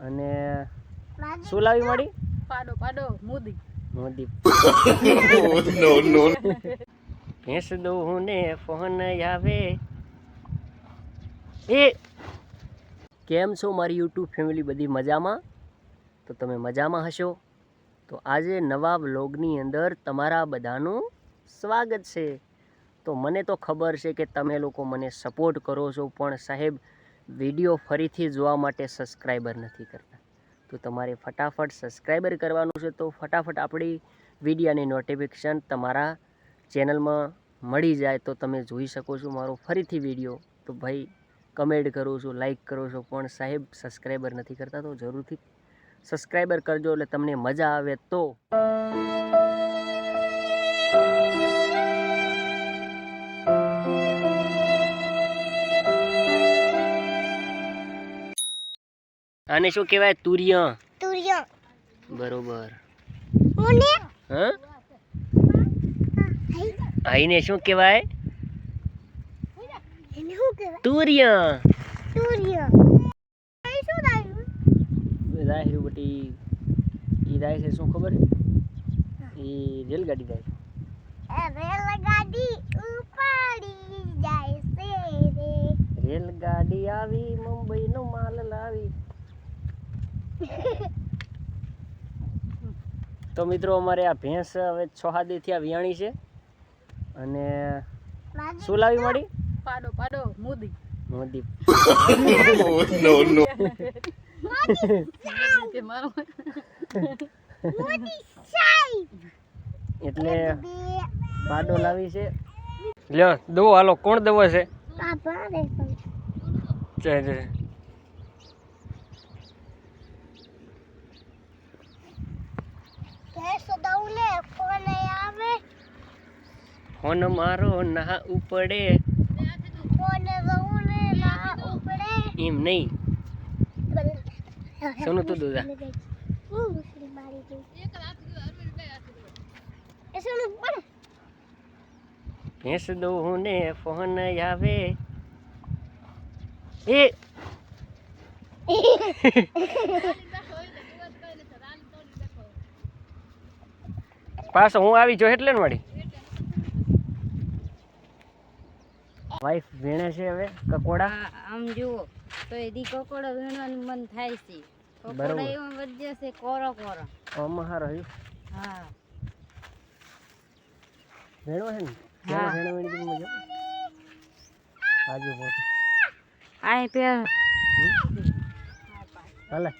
અને શું લાવી મળી? પાડો પાડો મોદી. મોદી. ભેંસ દઉં ને. ફોન આવે. એ કેમ છો મારી યુટ્યુબ ફેમિલી? બધી મજામાં? તો તમે મજામાં હશો? તો આજે નવા વ્લોગની અંદર તમારા બધાનું સ્વાગત છે. તો મને તો ખબર છે કે તમે લોકો મને સપોર્ટ કરો છો પણ સાહેબ વીડિયો ફરીથી જોવા માટે સબસ્ક્રાઈબર નથી કરતા. તો તમારે ફટાફટ સબસ્ક્રાઈબર કરવાનું છે તો ફટાફટ આપણી વિડીયાની નોટિફિકેશન તમારા ચેનલમાં મળી જાય તો તમે જોઈ શકો છો મારો ફરીથી વીડિયો. તો ભાઈ કમેન્ટ કરું છું લાઈક કરો છો, પણ સાહેબ સબસ્ક્રાઈબર નથી કરતા તો જરૂરથી સબસ્ક્રાઈબર કરજો એટલે તમને મજા આવે તો. આને શું કહેવાય? તુર્ય. તુર્ય. બરોબર. મને? હા? આઈને શું કહેવાય? એને શું કહેવાય? તુરિયા. તુરિયા. શું બટી. ઈ છે શું ખબર? ઈ રેલગાડી જાય રેલગાડી ઉપાડી જાય છે રેલગાડી આવી મુંબઈ નો માલ લાવી. તો મિત્રો અમારે આ ભેંસ હવે છ હાદીથી થી આ વિયાણી છે. અને શું લાવી મળી પાડો પાડો મોદી. મોદી. એટલે પાડો લાવી છે. લ્યો દો હાલો કોણ દવો છે? પાપા રે જય જય કે સદાઉલે ફોન આવે ફોન મારો ના ઉપડે. એમ નહીં. સોનું તું પણ ભેંસ દઉં ને ફોન આવે. એ. પાછો હું આવી જો એટલે ને વળી. વાઈફ ભેણે છે હવે કકોડા? આમ જુઓ. તો એ દી કકોડા વીણવાનું મન થાય છે. કકોડા એવા વધ્યા છે કોરો કોરો. આમાં હારો હા. ભેણો છે ને? હા. વેણી દીધું મજા? આજુ પોતે આ પે હાલે.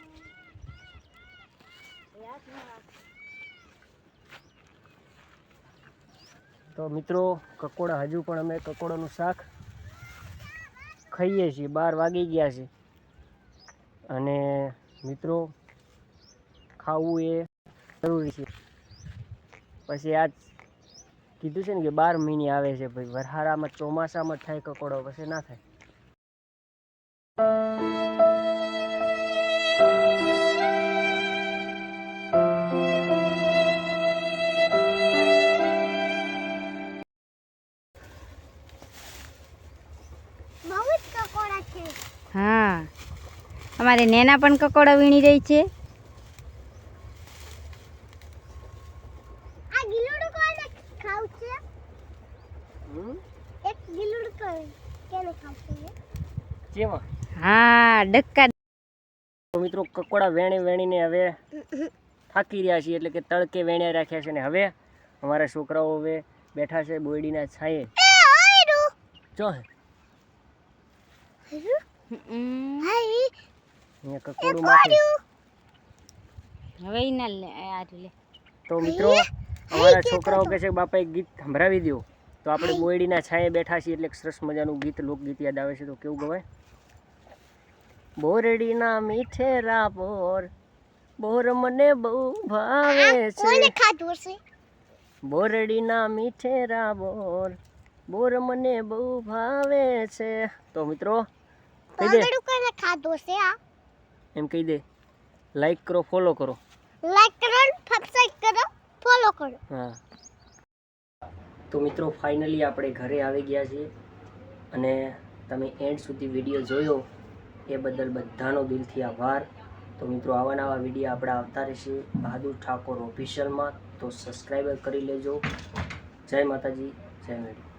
તો મિત્રો, કકોડા હજુ પણ અમે કકોડાનું શાક ખાઈએ છીએ. બાર વાગી ગયા છે. અને મિત્રો, ખાવું એ જરૂરી છે. પછી આજ કીધું છે ને કે બાર મહિને આવે છે ભાઈ. વરહારામાં ચોમાસામાં થાય કકોડો, પછી ના થાય. હા. અમારે નેના પણ કકોડા વીણી રહી છે. આ ગિલુડું કોને ખાવ છે? હમ? એક ગિલુડું કોને કેને ખાવ છે? જેમાં હા ડક્કા મિત્રો કકોડા વેણી વેણીને હવે થાકી રહ્યા છીએ એટલે કે તડકે વેણ્યા રાખ્યા છે ને હવે અમારા છોકરાઓ હવે બેઠા છે બોયડીના છાંયે. એ જો હે. અહીંયા કકોડું માથે. હવે ઈ ના લે આ લે. તો મિત્રો અમારા છોકરાઓ કહે છે કે બાપા એક ગીત સંભળાવી દો તો આપણે બોયડીના છાંયે બેઠા છીએ એટલે એક સરસ મજાનું ગીત લોકગીત યાદ આવે છે. તો કેવું ગવાય? બોરડીના મીઠેરા બોર બોર મને બહુ ભાવે કોને છે. ખાધું હશે? બોરડીના મીઠેરા બોર બોર મને બહુ ભાવે છે. તો મિત્રો કહી દે. ખાધું આ એમ કહી દે. લાઈક કરો ફોલો કરો. લાઈક કરો સબસ્ક્રાઇબ કરો ફોલો કરો. હા. તો મિત્રો ફાઇનલી આપણે ઘરે આવી ગયા છીએ. અને તમે એન્ડ સુધી વીડિયો જોયો. એ બદલ બધાનો દિલથી આભાર. તો મિત્રો આવા નવા વીડિયો આપણે આવતા રહેશે. બહાદુર ઠાકોર ઓફિશિયલમાં તો સબસ્ક્રાઈબર કરી લેજો. જય માતાજી જય મેડી